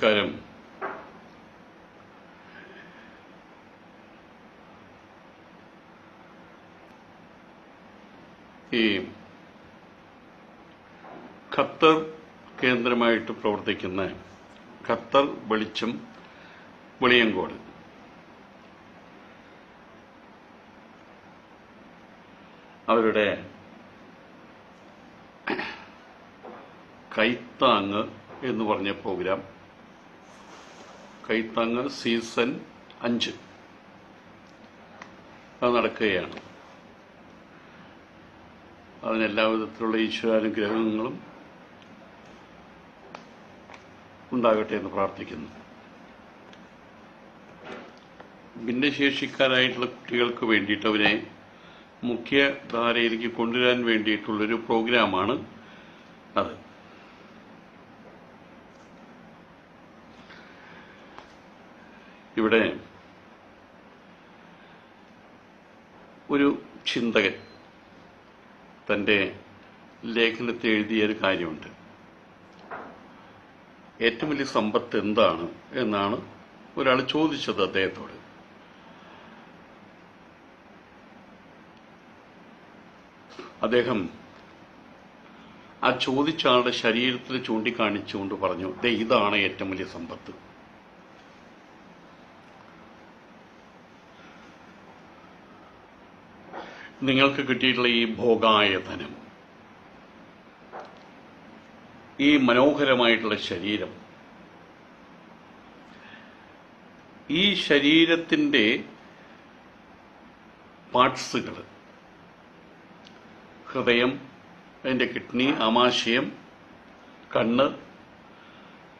നമസ്കാരം. ഈ ഖത്തർ കേന്ദ്രമായിട്ട് പ്രവർത്തിക്കുന്ന ഖത്തർ വെളിച്ചം വെളിയങ്കോട്. അവരുടെ കൈത്താങ് എന്ന് പറഞ്ഞ പ്രോഗ്രാം കൈത്താങ് സീസൺ അഞ്ച്. അത് നടക്കുകയാണ്. അതിന് എല്ലാ വിധത്തിലുള്ള ഈശ്വരാനുഗ്രഹങ്ങളും ഉണ്ടാകട്ടെ എന്ന് പ്രാർത്ഥിക്കുന്നു. ഭിന്നശേഷിക്കാരായിട്ടുള്ള കുട്ടികൾക്ക് വേണ്ടിയിട്ട് അവരെ മുഖ്യധാരയിലേക്ക് കൊണ്ടുവരാൻ വേണ്ടിയിട്ടുള്ളൊരു പ്രോഗ്രാമാണ് അത്. ഇവിടെ ഒരു ചിന്തകൻ തന്റെ ലേഖനത്തിൽ എഴുതിയ ഒരു കാര്യമുണ്ട്. ഏറ്റവും വലിയ സമ്പത്ത് എന്താണ് എന്നാണ് ഒരാൾ ചോദിച്ചത് അദ്ദേഹത്തോട്. അദ്ദേഹം ആ ചോദിച്ച ആളുടെ ശരീരത്തിൽ ചൂണ്ടിക്കാണിച്ചുകൊണ്ട് പറഞ്ഞു ദേ ഇതാണ് ഏറ്റവും വലിയ സമ്പത്ത്. നിങ്ങൾക്ക് കിട്ടിയിട്ടുള്ള ഈ ഭോഗായതനം ഈ മനോഹരമായിട്ടുള്ള ശരീരം ഈ ശരീരത്തിന്റെ പാർട്സുകൾ ഹൃദയം അതിന്റെ കിഡ്നി ആമാശയം കണ്ണ്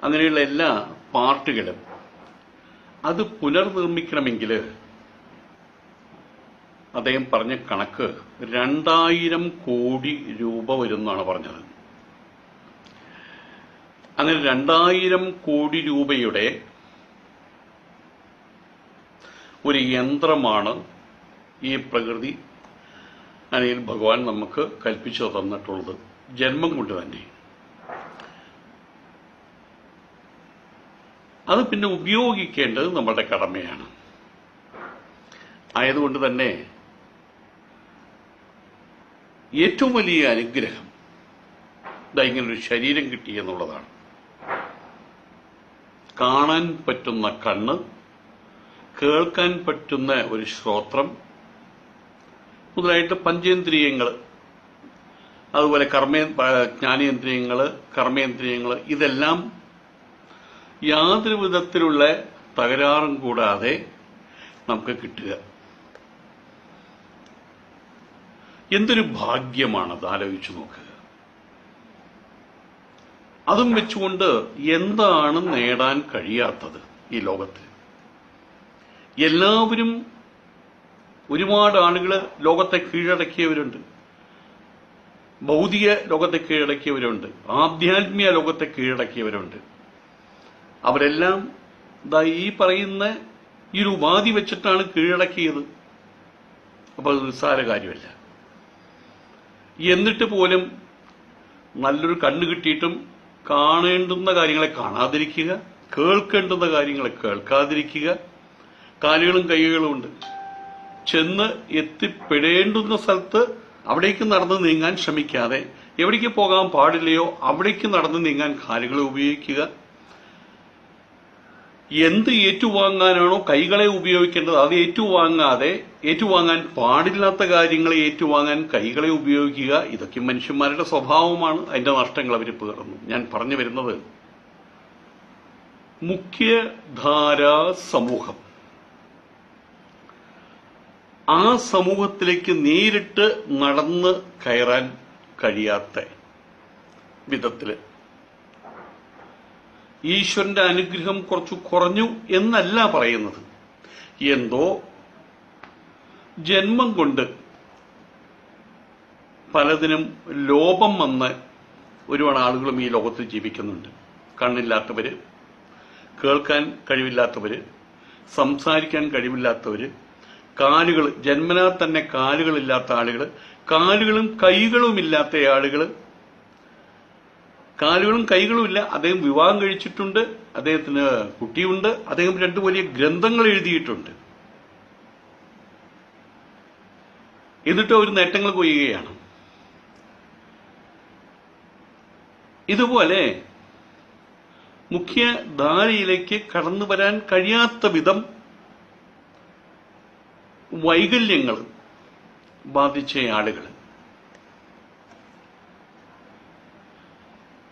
അങ്ങനെയുള്ള എല്ലാ പാർട്ടുകളും അത് പുനർനിർമ്മിക്കണമെങ്കിൽ അദ്ദേഹം പറഞ്ഞ കണക്ക് രണ്ടായിരം കോടി രൂപ വരുന്നാണ് പറഞ്ഞത്. അങ്ങനെ രണ്ടായിരം കോടി രൂപയുടെ ഒരു യന്ത്രമാണ് ഈ പ്രകൃതി അല്ലെങ്കിൽ ഭഗവാൻ നമുക്ക് കൽപ്പിച്ചു തന്നിട്ടുള്ളത്. ജന്മം കൊണ്ട് തന്നെ. അത് പിന്നെ ഉപയോഗിക്കേണ്ടത് നമ്മുടെ കടമയാണ്. ആയതുകൊണ്ട് തന്നെ ഏറ്റവും വലിയ അനുഗ്രഹം. ഇതാ ഇങ്ങനൊരു ശരീരം കിട്ടി എന്നുള്ളതാണ്. കാണാൻ പറ്റുന്ന കണ്ണ് കേൾക്കാൻ പറ്റുന്ന ഒരു ശ്രോത്രം മുതലായിട്ട് പഞ്ചേന്ദ്രിയങ്ങൾ അതുപോലെ കർമ്മേ ജ്ഞാനേന്ദ്രിയങ്ങൾ കർമ്മേന്ദ്രിയങ്ങൾ ഇതെല്ലാം യാതൊരു വിധത്തിലുള്ള തകരാറും കൂടാതെ നമുക്ക് കിട്ടുക. എന്തൊരു ഭാഗ്യമാണത്? ആലോചിച്ചു നോക്കുക അതും വെച്ചുകൊണ്ട് എന്താണ് നേടാൻ കഴിയാത്തത് ഈ ലോകത്ത്? എല്ലാവരും ഒരുപാട് ആളുകൾ ലോകത്തെ കീഴടക്കിയവരുണ്ട്. ഭൗതിക ലോകത്തെ കീഴടക്കിയവരുണ്ട്. ആധ്യാത്മിക ലോകത്തെ കീഴടക്കിയവരുണ്ട്. അവരെല്ലാം ദാ ഈ പറയുന്ന ഈ ഒരു ഉപാധി വെച്ചിട്ടാണ് കീഴടക്കിയത്. അപ്പോൾ നിസ്സാര കാര്യമല്ല. എന്നിട്ട് പോലും നല്ലൊരു കണ്ണ് കിട്ടിയിട്ടും കാണേണ്ടുന്ന കാര്യങ്ങളെ കാണാതിരിക്കുക കേൾക്കേണ്ടുന്ന കാര്യങ്ങളെ കേൾക്കാതിരിക്കുക. കാലുകളും കൈകളും ഉണ്ട്. ചെന്ന് എത്തിപ്പെടേണ്ടുന്ന സ്ഥലത്ത് അവിടേക്ക് നടന്ന് നീങ്ങാൻ ശ്രമിക്കാതെ എവിടേക്ക് പോകാൻ പാടില്ലയോ അവിടേക്ക് നടന്ന് നീങ്ങാൻ കാലുകളെ ഉപയോഗിക്കുക. എന്ത് ഏറ്റുവാങ്ങാനാണോ കൈകളെ ഉപയോഗിക്കേണ്ടത് അത് ഏറ്റുവാങ്ങാതെ ഏറ്റുവാങ്ങാൻ പാടില്ലാത്ത കാര്യങ്ങളെ ഏറ്റുവാങ്ങാൻ കൈകളെ ഉപയോഗിക്കുക ഇതൊക്കെ മനുഷ്യന്മാരുടെ സ്വഭാവമാണ്. അതിന്റെ നഷ്ടങ്ങൾ അവർ പേർന്നു ഞാൻ പറഞ്ഞു വരുന്നത് മുഖ്യധാരാ സമൂഹം. ആ സമൂഹത്തിലേക്ക് നേരിട്ട് നടന്ന് കയറാൻ കഴിയാത്ത വിധത്തിൽ ഈശ്വരന്റെ അനുഗ്രഹം കുറച്ചു കുറഞ്ഞു എന്നല്ല പറയുന്നത്. എന്തോ ജന്മം കൊണ്ട് പലതിനും ലോപം വന്ന് ഒരുപാട് ആളുകളും ഈ ലോകത്ത് ജീവിക്കുന്നുണ്ട്. കണ്ണില്ലാത്തവര് കേൾക്കാൻ കഴിവില്ലാത്തവര് സംസാരിക്കാൻ കഴിവില്ലാത്തവര് കാലുകൾ ജന്മനാ തന്നെ കാലുകളില്ലാത്ത ആളുകൾ കാലുകളും കൈകളും ഇല്ലാത്ത ആളുകൾ കാലുകളും കൈകളും ഇല്ല. അദ്ദേഹം വിവാഹം കഴിച്ചിട്ടുണ്ട്. അദ്ദേഹത്തിന് കുട്ടിയുണ്ട്. അദ്ദേഹം രണ്ട് വലിയ ഗ്രന്ഥങ്ങൾ എഴുതിയിട്ടുണ്ട്. എന്നിട്ട് ഒരു നേട്ടങ്ങൾ കൊയ്യുകയാണ്. ഇതുപോലെ മുഖ്യധാരയിലേക്ക് കടന്നു വരാൻ കഴിയാത്ത വിധം വൈകല്യങ്ങൾ ബാധിച്ച ആളുകൾ.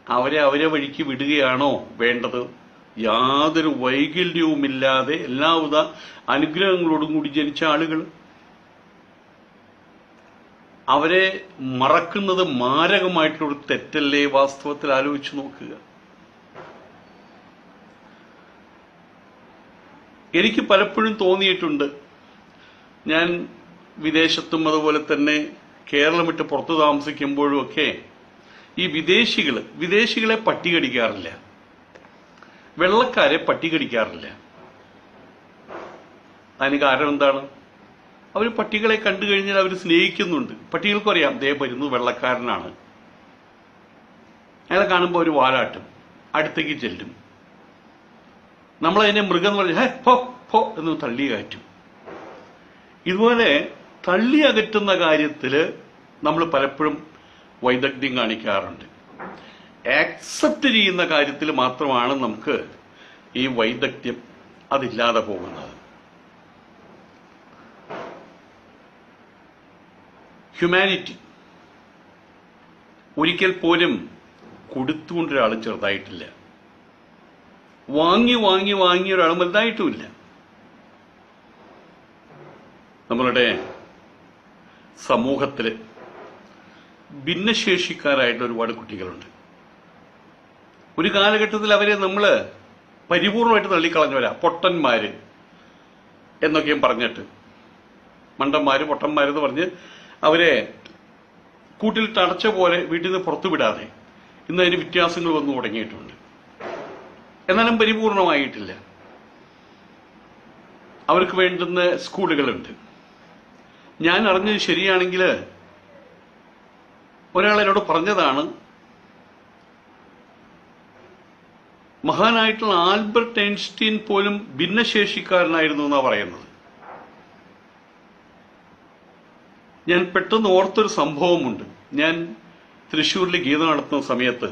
അവരെ അവരെ വഴിക്ക് വിടുകയാണോ വേണ്ടത്? യാതൊരു വൈകല്യവുമില്ലാതെ എല്ലാവിധ അനുഗ്രഹങ്ങളോടും കൂടി ജനിച്ച ആളുകൾ. അവരെ മറക്കുന്നത് മാരകമായിട്ടുള്ളൊരു തെറ്റല്ലേ വാസ്തവത്തിൽ ആലോചിച്ചു നോക്കുക. എനിക്ക് പലപ്പോഴും തോന്നിയിട്ടുണ്ട്. ഞാൻ വിദേശത്തും അതുപോലെ തന്നെ കേരളം വിട്ട് പുറത്ത് താമസിക്കുമ്പോഴും ഒക്കെ ഈ വിദേശികൾ വിദേശികളെ പട്ടി കടിക്കാറില്ല വെള്ളക്കാരെ പട്ടി കടിക്കാറില്ല അതിന് കാരണം എന്താണ്? അവർ പട്ടികളെ കണ്ടു കഴിഞ്ഞാൽ അവർ സ്നേഹിക്കുന്നുണ്ട്. പട്ടികൾക്കറിയാം ദേ വരുന്നു വെള്ളക്കാരനാണ്. അയാളെ കാണുമ്പോൾ ഒരു വാലാട്ടും അടുത്തേക്ക് ചെല്ലും. നമ്മളതിനെ മൃഗം എന്ന് പറഞ്ഞാൽ ഹോ പോ എന്ന് തള്ളി കയറ്റും. ഇതുപോലെ തള്ളി അകറ്റുന്ന കാര്യത്തിൽ നമ്മൾ പലപ്പോഴും വൈദഗ്ധ്യം കാണിക്കാറുണ്ട്. ആക്സെപ്റ്റ് ചെയ്യുന്ന കാര്യത്തിൽ മാത്രമാണ് നമുക്ക് ഈ വൈദഗ്ധ്യം അതില്ലാതെ പോകുന്നത്. ഹ്യൂമാനിറ്റി ഒരിക്കൽ പോലും കൊടുത്തുകൊണ്ട് ഒരാൾ ചെറുതായിട്ടില്ല. വാങ്ങി വാങ്ങി വാങ്ങിയ ഒരാൾ വലുതായിട്ടുമില്ല. നമ്മളുടെ സമൂഹത്തിൽ ഭിന്നശേഷിക്കാരായിട്ടുള്ള ഒരുപാട് കുട്ടികളുണ്ട്. ഒരു കാലഘട്ടത്തിൽ അവരെ നമ്മൾ പരിപൂർണമായിട്ട് തള്ളിക്കളഞ്ഞവരാ പൊട്ടന്മാര് എന്നൊക്കെയും പറഞ്ഞിട്ട്. മണ്ടന്മാര് പൊട്ടന്മാരെന്ന് പറഞ്ഞ് അവരെ കൂട്ടിൽ തടച്ച പോലെ വീട്ടിൽ നിന്ന് പുറത്തു വിടാതെ ഇന്ന് അതിന് വ്യത്യാസങ്ങൾ വന്നു തുടങ്ങിയിട്ടുണ്ട്. എന്നാലും പരിപൂർണമായിട്ടില്ല. അവർക്ക് വേണ്ടുന്ന സ്കൂളുകളുണ്ട്. ഞാൻ അറിഞ്ഞത് ശരിയാണെങ്കിൽ ഒരാൾ എന്നോട് പറഞ്ഞതാണ് മഹാനായിട്ടുള്ള ആൽബർട്ട് ഐൻസ്റ്റീൻ പോലും ഭിന്നശേഷിക്കാരനായിരുന്നു എന്നാണ് പറയുന്നത്. ഞാൻ പെട്ടെന്ന് ഓർത്തൊരു സംഭവമുണ്ട്. ഞാൻ തൃശ്ശൂരിൽ ഗീത നടത്തുന്ന സമയത്ത്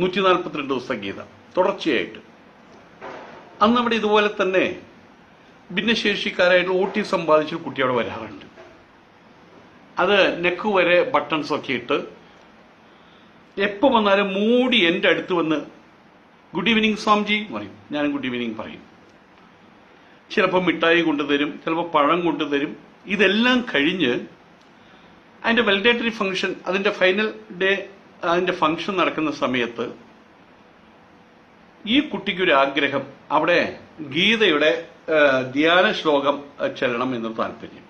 നൂറ്റി നാൽപ്പത്തിരണ്ട് ദിവസത്തെ ഗീത തുടർച്ചയായിട്ട്. അന്ന് അവിടെ ഇതുപോലെ തന്നെ ഭിന്നശേഷിക്കാരായിട്ട് ഓട്ടിസം ബാധിച്ചൊരു കുട്ടി അവിടെ വരാറുണ്ട്. അത് നെക്ക് വരെ ബട്ടൺസ് ഒക്കെ ഇട്ട് എപ്പോൾ വന്നാലും മൂടി എന്റെ അടുത്ത് വന്ന് ഗുഡ് ഈവനിങ് സ്വാമിജി പറയും. ഞാനും ഗുഡ് ഈവനിങ് പറയും. ചിലപ്പോൾ മിഠായി കൊണ്ടുതരും ചിലപ്പോൾ പഴം കൊണ്ടുതരും. ഇതെല്ലാം കഴിഞ്ഞ് അതിന്റെ വെലിഡേറ്ററി ഫംഗ്ഷൻ അതിന്റെ ഫൈനൽ ഡേ അതിന്റെ ഫംഗ്ഷൻ നടക്കുന്ന സമയത്ത് ഈ കുട്ടിക്കൊരു ആഗ്രഹം അവിടെ ഗീതയുടെ ധ്യാന ശ്ലോകം ചെല്ലണം എന്ന് താല്പര്യം.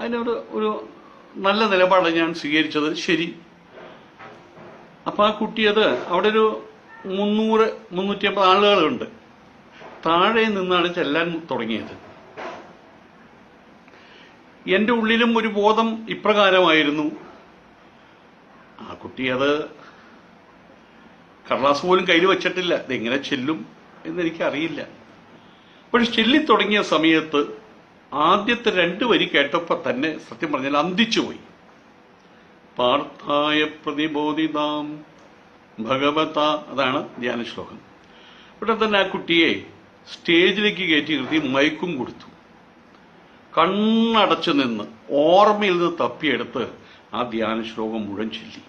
അതിനൊരു ഒരു നല്ല നിലപാടാണ് ഞാൻ സ്വീകരിച്ചത്. ശരി. അപ്പൊ ആ കുട്ടി അത് അവിടെ ഒരു മുന്നൂറ് മുന്നൂറ്റി അമ്പത് ആളുകളുണ്ട്. താഴെ നിന്നാണ് ചെല്ലാൻ തുടങ്ങിയത്. എന്റെ ഉള്ളിലും ഒരു ബോധം ഇപ്രകാരമായിരുന്നു. ആ കുട്ടി അത് കടലാസ് പോലും കയ്യിൽ വെച്ചിട്ടില്ല. ഇതെങ്ങനെ ചെല്ലും എന്നെനിക്കറിയില്ല. പക്ഷെ ചെല്ലിത്തുടങ്ങിയ സമയത്ത് ആദ്യത്തെ രണ്ട് വരി കേട്ടപ്പോൾ തന്നെ സത്യം പറഞ്ഞാൽ അന്തിച്ചുപോയി. പാർത്ഥായ പ്രതിബോധിതാം ഭഗവത അതാണ് ധ്യാന ശ്ലോകം ഇവിടെ തന്നെ ആ കുട്ടിയെ സ്റ്റേജിലേക്ക് കയറ്റി നിർത്തി മയക്കും കൊടുത്തു. കണ്ണടച്ചു നിന്ന് ഓർമ്മയിൽ നിന്ന് തപ്പിയെടുത്ത് ആ ധ്യാന ശ്ലോകം മുഴുവൻ ചൊല്ലി.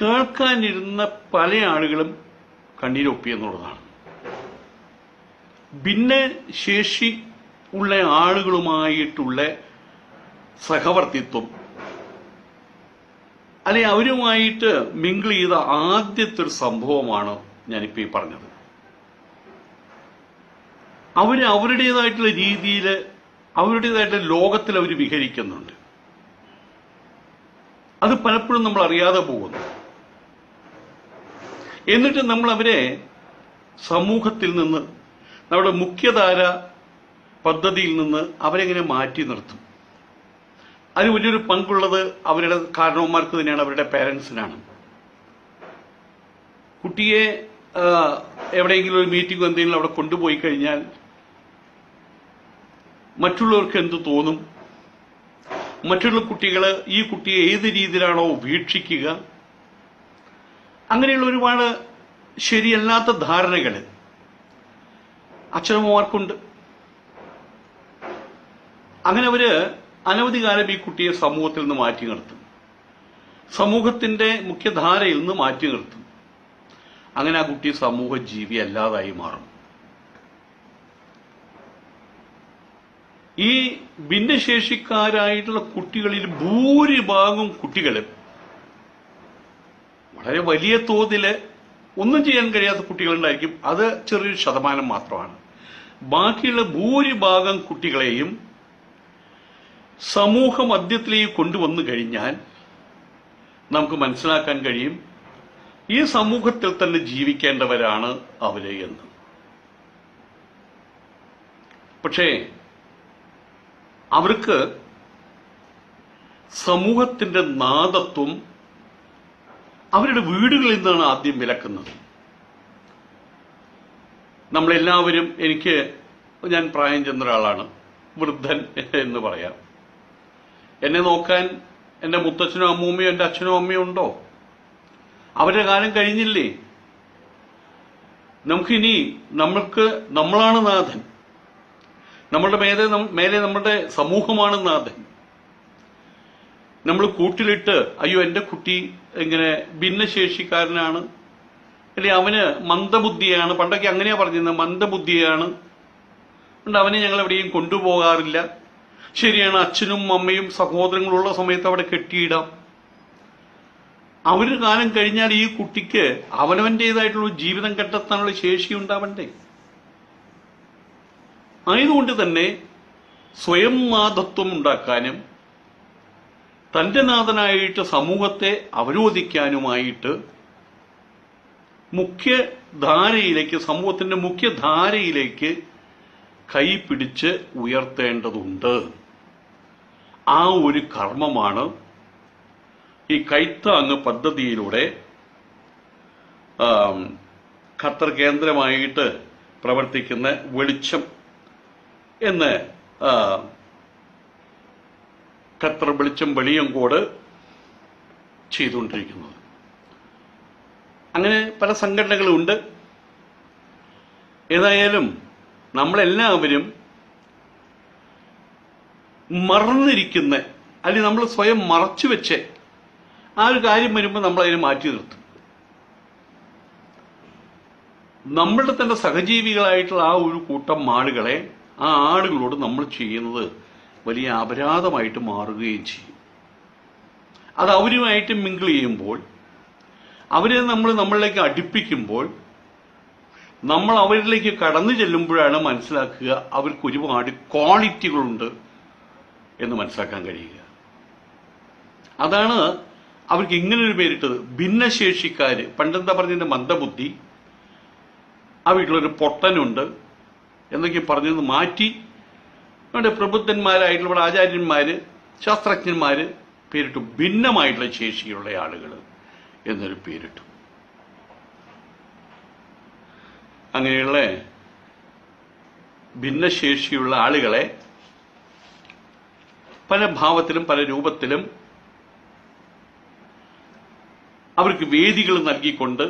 കേൾക്കാനിരുന്ന പല ആളുകളും കണ്ണീരൊപ്പി എന്നുള്ളതാണ്. ഭിന്നശേഷി ഉള്ള ആളുകളുമായിട്ടുള്ള സഹവർത്തിത്വം. അല്ലെ അവരുമായിട്ട് മിങ്കിൾ ചെയ്ത ആദ്യത്തെ ഒരു സംഭവമാണ് ഞാനിപ്പോ ഈ പറഞ്ഞത്. അവർ അവരുടേതായിട്ടുള്ള രീതിയിൽ അവരുടേതായിട്ടുള്ള ലോകത്തിൽ അവർ വിഹരിക്കുന്നുണ്ട്. അത് പലപ്പോഴും നമ്മൾ അറിയാതെ പോകുന്നു. എന്നിട്ട് നമ്മൾ അവരെ സമൂഹത്തിൽ നിന്ന് നമ്മുടെ മുഖ്യധാര പദ്ധതിയിൽ നിന്ന് അവരെങ്ങനെ മാറ്റി നിർത്തും? അതിന് വലിയൊരു പങ്കുള്ളത് അവരുടെ കാരണവന്മാർക്ക് തന്നെയാണ് അവരുടെ പേരൻസിനാണ്. കുട്ടിയെ എവിടെയെങ്കിലും ഒരു മീറ്റിംഗ് എന്തെങ്കിലും അവിടെ കൊണ്ടുപോയി കഴിഞ്ഞാൽ മറ്റുള്ളവർക്ക് എന്ത് തോന്നും? മറ്റുള്ള കുട്ടികൾ ഈ കുട്ടിയെ ഏത് രീതിയിലാണോ വീക്ഷിക്കുക അങ്ങനെയുള്ള ഒരുപാട് ശരിയല്ലാത്ത ധാരണകൾ അച്ഛനമ്മമാർക്കുണ്ട്. അങ്ങനെ അവർ അനവധി കാലം ഈ കുട്ടിയെ സമൂഹത്തിൽ നിന്ന് മാറ്റി നിർത്തും. സമൂഹത്തിന്റെ മുഖ്യധാരയിൽ നിന്ന് മാറ്റി നിർത്തും. അങ്ങനെ ആ കുട്ടി സമൂഹ ജീവി അല്ലാതായി മാറും. ഈ ഭിന്നശേഷിക്കാരായിട്ടുള്ള കുട്ടികളിൽ ഭൂരിഭാഗം കുട്ടികൾ വളരെ വലിയ തോതിൽ ഒന്നും ചെയ്യാൻ കഴിയാത്ത കുട്ടികളുണ്ടായിരിക്കും. അത് ചെറിയൊരു ശതമാനം മാത്രമാണ്. ബാക്കിയുള്ള ഭൂരിഭാഗം കുട്ടികളെയും സമൂഹ മധ്യത്തിലേക്ക് കൊണ്ടുവന്നു കഴിഞ്ഞാൽ നമുക്ക് മനസ്സിലാക്കാൻ കഴിയും ഈ സമൂഹത്തിൽ തന്നെ ജീവിക്കേണ്ടവരാണ് അവർ എന്ന്. പക്ഷേ അവർക്ക് സമൂഹത്തിന്റെ നാദത്വം അവരുടെ വീടുകളിൽ നിന്നാണ് ആദ്യം വിലക്കുന്നത്. നമ്മളെല്ലാവരും എനിക്ക് ഞാൻ പ്രായം ചെന്ന ഒരാളാണ്. വൃദ്ധൻ എന്ന് പറയാം. എന്നെ നോക്കാൻ എന്റെ മുത്തച്ഛനും അമ്മൂമ്മയും എന്റെ അച്ഛനും അമ്മയും ഉണ്ടോ? അവരുടെ കാലം കഴിഞ്ഞില്ലേ? നമുക്കിനി നമ്മൾക്ക് നമ്മളാണ് നാഥൻ. നമ്മളുടെ മേലെ മേലെ നമ്മുടെ സമൂഹമാണ് നാഥൻ. നമ്മൾ കൂട്ടിലിട്ട് അയ്യോ എന്റെ കുട്ടി ഇങ്ങനെ ഭിന്നശേഷിക്കാരനാണ്. അല്ലെ അവന് മന്ദബുദ്ധിയാണ്. പണ്ടൊക്കെ അങ്ങനെയാ പറഞ്ഞിരുന്നത് മന്ദബുദ്ധിയാണ്. അതുകൊണ്ട് അവനെ ഞങ്ങൾ എവിടെയും കൊണ്ടുപോകാറില്ല. ശരിയാണ് അച്ഛനും അമ്മയും സഹോദരങ്ങളുള്ള സമയത്ത് അവിടെ കെട്ടിയിടാം. അവർ കാലം കഴിഞ്ഞാൽ ഈ കുട്ടിക്ക് അവനവന്റേതായിട്ടുള്ള ഒരു ജീവിതം കണ്ടെത്താനുള്ള ശേഷി ഉണ്ടാവണ്ടേ? ആയതുകൊണ്ട് തന്നെ സ്വയം നാഥത്വം ഉണ്ടാക്കാനും തന്റെ നാഥനായിട്ട് സമൂഹത്തെ അവരോധിക്കാനുമായിട്ട് മുഖ്യധാരയിലേക്ക് സമൂഹത്തിന്റെ മുഖ്യധാരയിലേക്ക് കൈ പിടിച്ച് ഉയർത്തേണ്ടതുണ്ട്. ആ ഒരു കർമ്മമാണ് ഈ കൈത്താങ് പദ്ധതിയിലൂടെ ഖത്തർ കേന്ദ്രമായിട്ട് പ്രവർത്തിക്കുന്ന വെളിച്ചം എന്ന് ഖത്തർ വെളിച്ചം വെളിയം കൂടെ ചെയ്തുകൊണ്ടിരിക്കുന്നത്. അങ്ങനെ പല സംഘടനകളുണ്ട്. ഏതായാലും നമ്മളെല്ലാവരും മറന്നിരിക്കുന്ന അല്ലെങ്കിൽ നമ്മൾ സ്വയം മറച്ചു വെച്ച് ആ ഒരു കാര്യം വരുമ്പോൾ നമ്മൾ അതിനെ മാറ്റി നിർത്തും. നമ്മളുടെ തന്നെ സഹജീവികളായിട്ടുള്ള ആ ഒരു കൂട്ടം ആളുകളെ ആ ആളുകളോട് നമ്മൾ ചെയ്യുന്നത് വലിയ അപരാധമായിട്ട് മാറുകയും ചെയ്യും. അത് അവരുമായിട്ട് മിങ്കിൾ ചെയ്യുമ്പോൾ അവരെ നമ്മൾ നമ്മളിലേക്ക് അടുപ്പിക്കുമ്പോൾ നമ്മൾ അവരിലേക്ക് കടന്നു ചെല്ലുമ്പോഴാണ് മനസ്സിലാക്കുക അവർക്ക് ഒരുപാട് ക്വാളിറ്റികളുണ്ട് എന്ന് മനസ്സിലാക്കാൻ കഴിയുക. അതാണ് അവർക്ക് ഇങ്ങനെ ഒരു പേരിട്ടത്. ഭിന്നശേഷിക്കാർ പണ്ടെന്താ പറഞ്ഞതിന്റെ മന്ദബുദ്ധി? ആ വീട്ടിലൊരു പൊട്ടനുണ്ട് എന്നൊക്കെ പറഞ്ഞത് മാറ്റി നമ്മുടെ പ്രബുദ്ധന്മാരായിട്ടുള്ള ആചാര്യന്മാർ ശാസ്ത്രജ്ഞന്മാർ പേരിട്ടു ഭിന്നമായിട്ടുള്ള ശേഷിയുള്ള ആളുകൾ എന്നൊരു പേരിട്ടു. അങ്ങനെയുള്ള ഭിന്നശേഷിയുള്ള ആളുകളെ പല ഭാവത്തിലും പല രൂപത്തിലും അവർക്ക് വേദികൾ നൽകിക്കൊണ്ട്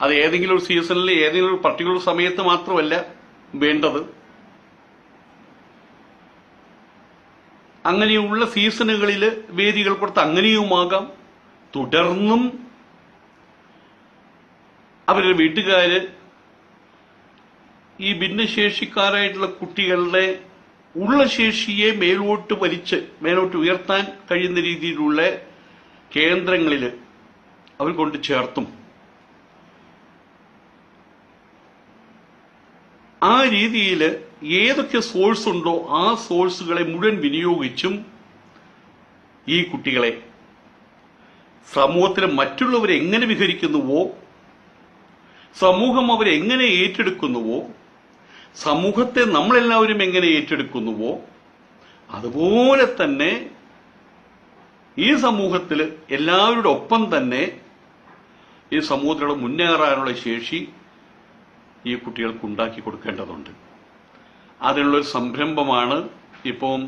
അത് ഏതെങ്കിലും ഒരു സീസണിൽ ഏതെങ്കിലും ഒരു പർട്ടിക്കുലർ സമയത്ത് മാത്രമല്ല വേണ്ടത്. അങ്ങനെയുള്ള സീസണുകളിൽ വേദികൾ കൊടുത്ത് അങ്ങനെയുമാകാം. തുടർന്നും അവരുടെ വീട്ടുകാര് ഈ ഭിന്നശേഷിക്കാരായിട്ടുള്ള കുട്ടികളുടെ ഉള്ള ശേഷിയെ മേലോട്ട് വലിച്ച് മേലോട്ട് ഉയർത്താൻ കഴിയുന്ന രീതിയിലുള്ള കേന്ദ്രങ്ങളിൽ അവർ കൊണ്ട് ചേർത്തും. ആ രീതിയിൽ ഏതൊക്കെ സോഴ്സ് ഉണ്ടോ ആ സോഴ്സുകളെ മുഴുവൻ വിനിയോഗിച്ചും ഈ കുട്ടികളെ സമൂഹത്തിലെ മറ്റുള്ളവരെ എങ്ങനെ വിഹരിക്കുന്നുവോ സമൂഹം അവരെ എങ്ങനെ ഏറ്റെടുക്കുന്നുവോ സമൂഹത്തെ നമ്മളെല്ലാവരും എങ്ങനെ ഏറ്റെടുക്കുന്നുവോ അതുപോലെ തന്നെ ഈ സമൂഹത്തിൽ എല്ലാവരുടെ ഒപ്പം തന്നെ ഈ സമൂഹത്തിലൂടെ മുന്നേറാനുള്ള ശേഷി ഈ കുട്ടികൾക്ക് ഉണ്ടാക്കി കൊടുക്കേണ്ടതുണ്ട്. അതിനുള്ളൊരു സംരംഭമാണ് ഇപ്പം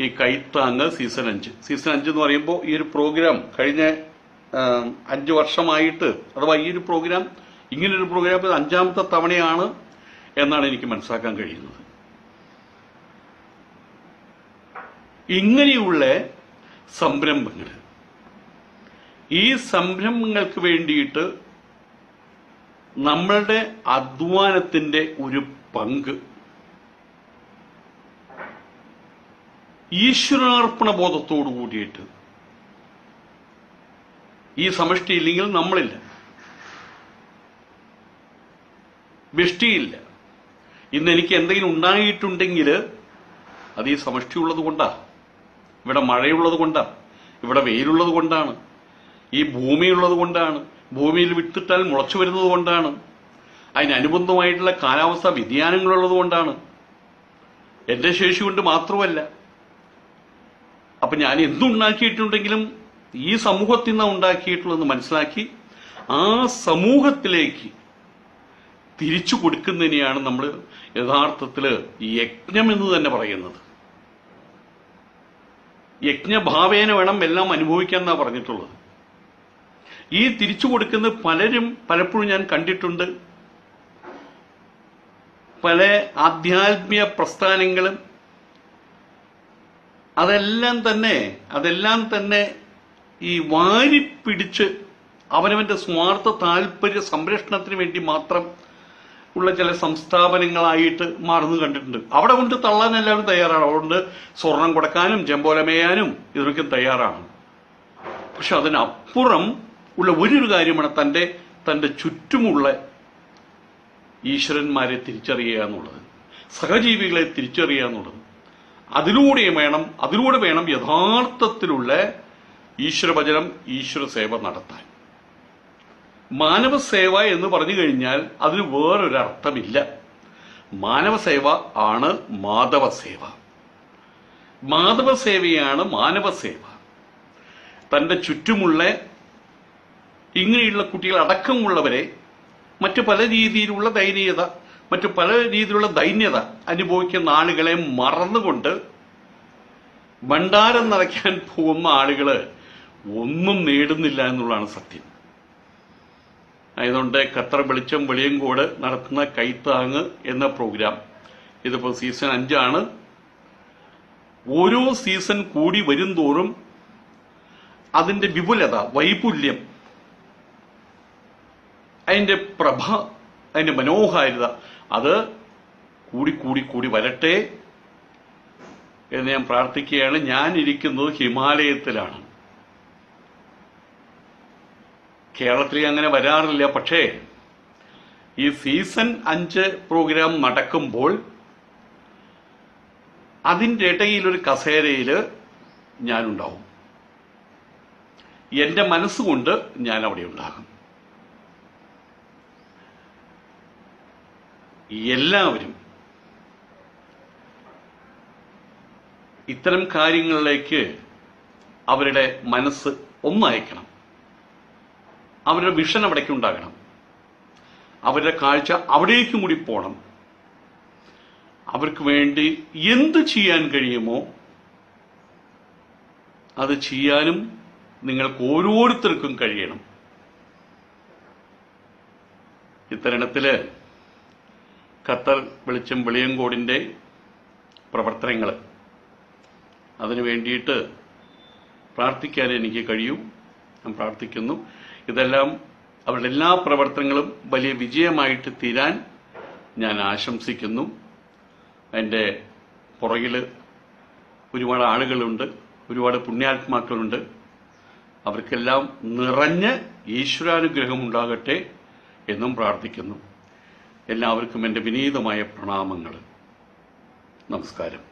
ഈ കൈത്താങ് സീസൺ അഞ്ച്. സീസൺ അഞ്ച് എന്ന് പറയുമ്പോൾ ഈ ഒരു പ്രോഗ്രാം കഴിഞ്ഞ അഞ്ച് വർഷമായിട്ട് അഥവാ ഈ ഒരു പ്രോഗ്രാം ഇങ്ങനൊരു പ്രോഗ്രാം അഞ്ചാമത്തെ തവണയാണ് എന്നാണ് എനിക്ക് മനസ്സിലാക്കാൻ കഴിയുന്നത്. ഇങ്ങനെയുള്ള സംരംഭങ്ങൾ. ഈ സംരംഭങ്ങൾക്ക് വേണ്ടിയിട്ട് നമ്മളുടെ അധ്വാനത്തിന്റെ ഒരു പങ്ക് ഈശ്വരാർപ്പണ ബോധത്തോടു കൂടിയിട്ട് ഈ സമഷ്ടി ഇല്ലെങ്കിൽ നമ്മളില്ല. വ്യഷ്ടിയില്ല. ഇന്ന് എനിക്ക് എന്തെങ്കിലും ഉണ്ടായിട്ടുണ്ടെങ്കിൽ അത് ഈ സമഷ്ടി ഉള്ളത് കൊണ്ടാ. ഇവിടെ മഴയുള്ളത് കൊണ്ടാ. ഇവിടെ വെയിലുള്ളത് കൊണ്ടാണ്. ഈ ഭൂമിയുള്ളത് കൊണ്ടാണ്. ഭൂമിയിൽ വിട്ടിട്ടാൽ മുളച്ചു വരുന്നത് കൊണ്ടാണ്. അതിനനുബന്ധമായിട്ടുള്ള കാലാവസ്ഥാ വ്യതിയാനങ്ങളുള്ളത് കൊണ്ടാണ്. എന്റെ ശേഷി കൊണ്ട് മാത്രമല്ല. അപ്പൊ ഞാൻ എന്തുണ്ടാക്കിയിട്ടുണ്ടെങ്കിലും ഈ സമൂഹത്തിൽ നിന്നാണ് ഉണ്ടാക്കിയിട്ടുള്ളതെന്ന് മനസ്സിലാക്കി ആ സമൂഹത്തിലേക്ക് തിരിച്ചു കൊടുക്കുന്നതിനെയാണ് നമ്മൾ യഥാർത്ഥത്തിൽ യജ്ഞം എന്ന് തന്നെ പറയുന്നത്. യജ്ഞഭാവേന വേണം എല്ലാം അനുഭവിക്കാൻ എന്നാ പറഞ്ഞിട്ടുള്ളത്. ഈ തിരിച്ചു കൊടുക്കുന്ന പലരും പലപ്പോഴും ഞാൻ കണ്ടിട്ടുണ്ട്. പല ആധ്യാത്മിക പ്രസ്ഥാനങ്ങളും അതെല്ലാം തന്നെ അതെല്ലാം തന്നെ ഈ വാരിപ്പിടിച്ച് അവനവന്റെ സ്വാർത്ഥ താല്പര്യ സംരക്ഷണത്തിന് വേണ്ടി മാത്രം ഉള്ള ചില സംസ്ഥാപനങ്ങളായിട്ട് മാറുന്നു കണ്ടിട്ടുണ്ട്. അവിടെ കൊണ്ട് തള്ളാൻ എല്ലാവരും തയ്യാറാണ്. അതുകൊണ്ട് സ്വർണം കൊടുക്കാനും ജമ്പോലമേയാനും ഇതൊക്കെ തയ്യാറാണ്. പക്ഷെ അതിനപ്പുറം ഉള്ള ഒരു കാര്യമാണ് തന്റെ തന്റെ ചുറ്റുമുള്ള ഈശ്വരന്മാരെ തിരിച്ചറിയുക എന്നുള്ളത്. സഹജീവികളെ തിരിച്ചറിയുക എന്നുള്ളത്. അതിലൂടെ വേണം അതിലൂടെ വേണം യഥാർത്ഥത്തിലുള്ള ഈശ്വരഭജനം ഈശ്വര സേവ നടത്താൻ. മാനവ സേവ എന്ന് പറഞ്ഞു കഴിഞ്ഞാൽ അതിന് വേറൊരു അർത്ഥമില്ല മാനവ സേവ ആണ് മാധവ സേവ മാധവ സേവയാണ് മാനവ സേവ തന്റെ ചുറ്റുമുള്ള ഇങ്ങനെയുള്ള കുട്ടികൾ അടക്കമുള്ളവരെ മറ്റു പല രീതിയിലുള്ള ദയനീയത മറ്റു പല രീതിയിലുള്ള ദൈന്യത അനുഭവിക്കുന്ന ആളുകളെ മറന്നുകൊണ്ട് ഭണ്ഡാരം നിറയ്ക്കാൻ പോകുന്ന ആളുകൾ ഒന്നും നേടുന്നില്ല എന്നുള്ളതാണ് സത്യം. ആയതുകൊണ്ട് ഖത്തർ വെളിച്ചം വെളിയങ്കോട് നടത്തുന്ന കൈത്താങ് എന്ന പ്രോഗ്രാം ഇതിപ്പോൾ സീസൺ അഞ്ചാണ്. ഓരോ സീസൺ കൂടി വരുംതോറും അതിന്റെ വിപുലത വൈപുല്യം അതിന്റെ പ്രഭ അതിന്റെ മനോഹാരിത അത് കൂടി കൂടി കൂടി വരട്ടെ എന്ന് ഞാൻ പ്രാർത്ഥിക്കുകയാണ്. ഞാൻ ഇരിക്കുന്നത് ഹിമാലയത്തിലാണ്. കേരളത്തിൽ അങ്ങനെ വരാറില്ല. പക്ഷേ ഈ സീസൺ അഞ്ച് പ്രോഗ്രാം നടക്കുമ്പോൾ അതിന്റെ ഇടയിൽ ഒരു കസേരയിൽ ഞാനുണ്ടാവും. എന്റെ മനസ്സുകൊണ്ട് ഞാൻ അവിടെ ഉണ്ടാകും. എല്ലാവരും ഇത്തരം കാര്യങ്ങളിലേക്ക് അവരുടെ മനസ്സ് ഒന്നയക്കണം അവരുടെ വിഷൻ അവിടേക്ക് ഉണ്ടാകണം. അവരുടെ കാഴ്ച അവിടേക്കും കൂടി പോകണം അവർക്ക് വേണ്ടി എന്ത് ചെയ്യാൻ കഴിയുമോ അത് ചെയ്യാനും നിങ്ങൾക്ക് ഓരോരുത്തർക്കും കഴിയണം. ഇത്തരണത്തിൽ ഖത്തർ വെളിച്ചം വെളിയങ്കോടിന്റെ പ്രവർത്തനങ്ങൾ അതിനു വേണ്ടിയിട്ട് പ്രാർത്ഥിക്കാൻ എനിക്ക് കഴിയും. ഞാൻ പ്രാർത്ഥിക്കുന്നു. ഇതെല്ലാം അവരുടെ എല്ലാ പ്രവർത്തനങ്ങളും വലിയ വിജയമായിട്ട് തീരാൻ ഞാൻ ആശംസിക്കുന്നു. അതിന്റെ പുറകിൽ ഒരുപാട് ആളുകളുണ്ട് ഒരുപാട് പുണ്യാത്മാക്കളുണ്ട്. അവർക്കെല്ലാം നിറഞ്ഞ ഈശ്വരാനുഗ്രഹം ഉണ്ടാകട്ടെ എന്നും പ്രാർത്ഥിക്കുന്നു. എല്ലാവർക്കും എന്റെ വിനീതമായ പ്രണാമങ്ങൾ. നമസ്കാരം.